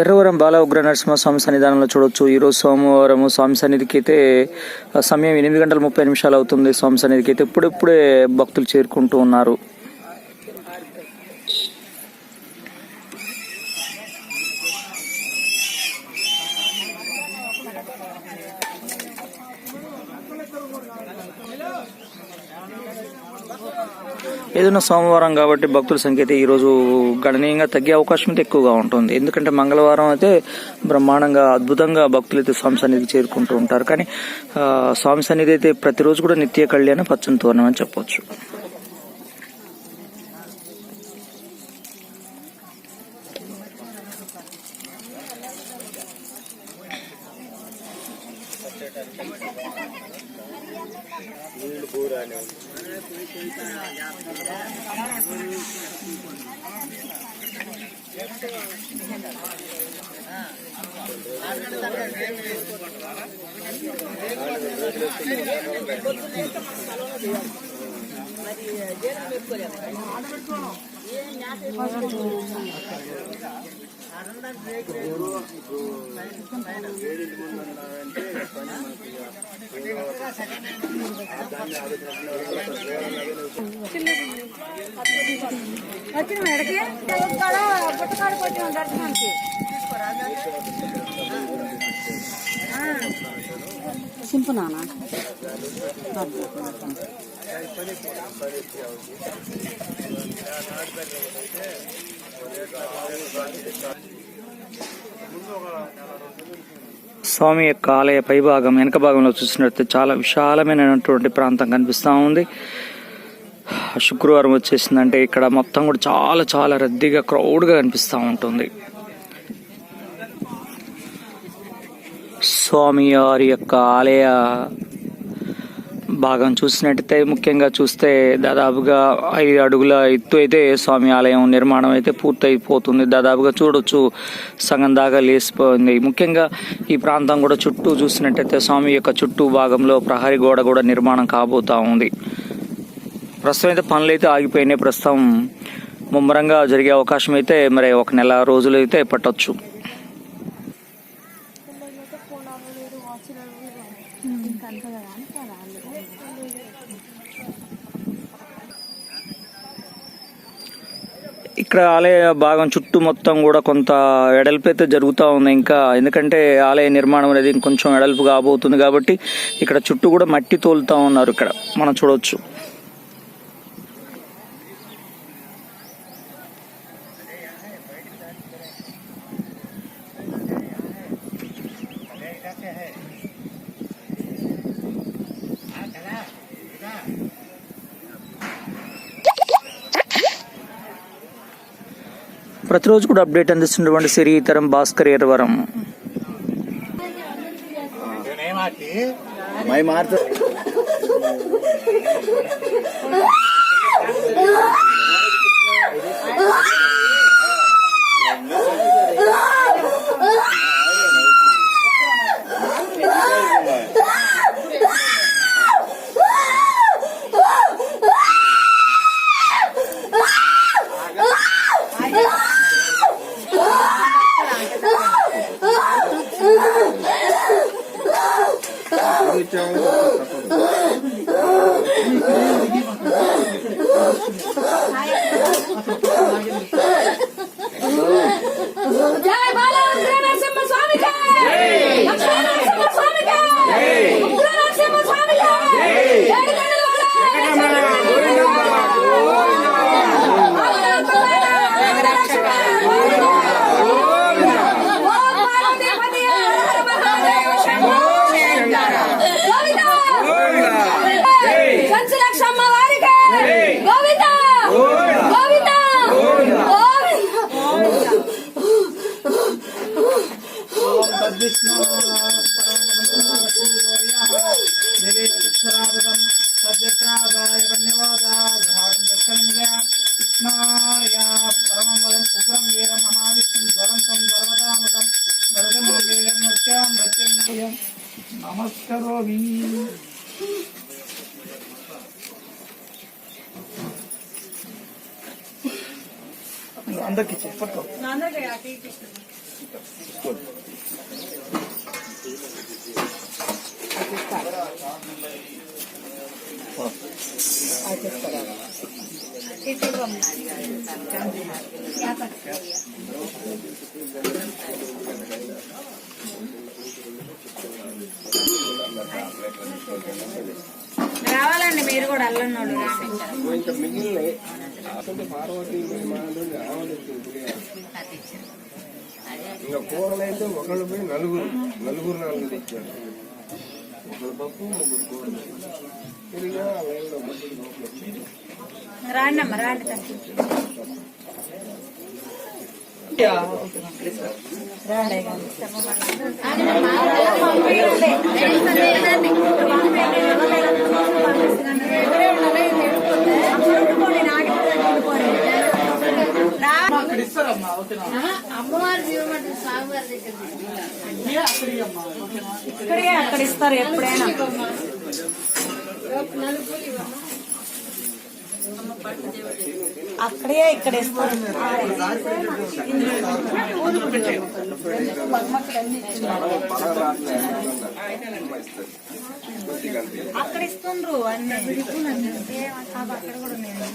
ఎర్రవరం బాల ఉగ్ర నరసింహస్వామి సన్నిధానంలో చూడొచ్చు. ఈరోజు సోమవారం స్వామి సన్నిధికి అయితే సమయం ఎనిమిది గంటల ముప్పై నిమిషాలు అవుతుంది స్వామి సన్నిధికి అయితే. ఇప్పుడిప్పుడే భక్తులు చేరుకుంటూ ఉన్నారు. ఏదైనా సోమవారం కాబట్టి భక్తుల సంఖ్య అయితే ఈరోజు గణనీయంగా తగ్గే అవకాశం అయితే ఎక్కువగా ఉంటుంది. ఎందుకంటే మంగళవారం అయితే బ్రహ్మాండంగా అద్భుతంగా భక్తులు అయితే స్వామి సన్నిధికి చేరుకుంటూ ఉంటారు. కానీ స్వామి సన్నిధి అయితే ప్రతిరోజు కూడా నిత్య కళ్యాణ పచ్చని తోరణం అని చెప్పొచ్చు. నీళ్ళు బూరాని రోజులు వచ్చిన మేడకి పుట్టకాడు పుట్టకాడకు వచ్చిన దర్శనానికి సింపు నానా? స్వామి యొక్క ఆలయ పైభాగం వెనక భాగంలో చూసినట్లయితే చాలా విశాలమైనటువంటి ప్రాంతం కనిపిస్తూ ఉంది. శుక్రవారం వచ్చేసిందంటే ఇక్కడ మొత్తం కూడా చాలా చాలా రద్దీగా క్రౌడ్గా కనిపిస్తూ ఉంటుంది. స్వామి వారి యొక్క ఆలయ భాగం చూసినట్టయితే ముఖ్యంగా చూస్తే దాదాపుగా ఐదు అడుగుల ఎత్తు అయితే స్వామి ఆలయం నిర్మాణం అయితే పూర్తయిపోతుంది. దాదాపుగా చూడొచ్చు సగం దాకా లేసిపోయింది ముఖ్యంగా ఈ ప్రాంతం కూడా చుట్టూ చూసినట్టయితే స్వామి యొక్క చుట్టూ భాగంలో ప్రహరీ గోడ కూడా నిర్మాణం కాబోతా ఉంది. ప్రస్తుతం అయితే పనులు అయితే ఆగిపోయినాయి. ప్రస్తుతం ముమ్మరంగా జరిగే అవకాశం అయితే మరి ఒక నెల రోజులు అయితే పట్టొచ్చు. ఇక్కడ ఆలయ భాగం చుట్టూ మొత్తం కూడా కొంత ఎడల్పు అయితే జరుగుతూ ఉంది ఇంకా. ఎందుకంటే ఆలయ నిర్మాణం అనేది ఇంకొంచెం ఎడల్పు కాబోతుంది కాబట్టి ఇక్కడ చుట్టూ కూడా మట్టి తోలుతా ఉన్నారు ఇక్కడ. మనం చూడొచ్చు. ప్రతిరోజు కూడా అప్డేట్ అందిస్తున్నటువంటి శ్రీతరం భాస్కర్ ఎర్వరం మై 讲我。అందరికి ఇవ్వమ్మా. యాప. రావాలండి మీరు కూడా అల్లన్నోళ్ళు ఇంకా మిగిలిన అసలు పార్వతి విమానులు ఆవలిస్తుంది ఇంకా కూరలైతే ఒకళ్ళు పోయి నలుగురు నలుగురు నాలుగు తెచ్చారు. ఒకరు పప్పు ముగ్గురు కూరలు. తిరిగా లైన్లో మధ్యలో లోపల వచ్చారు. రాండి అమ్మ రాండి. తల్లి. రాండి అక్కడ ఇస్తారమ్మా ఓకేనా? అమ్మవారి జీవమట్టు స్వామివారి దగ్గర ఇక్కడికే అక్కడ ఇస్తారు ఎప్పుడైనా. అక్కడే ఇక్కడ ఇస్తారు. అక్కడ ఇస్తుండ్రు అన్ని. అక్కడ కూడా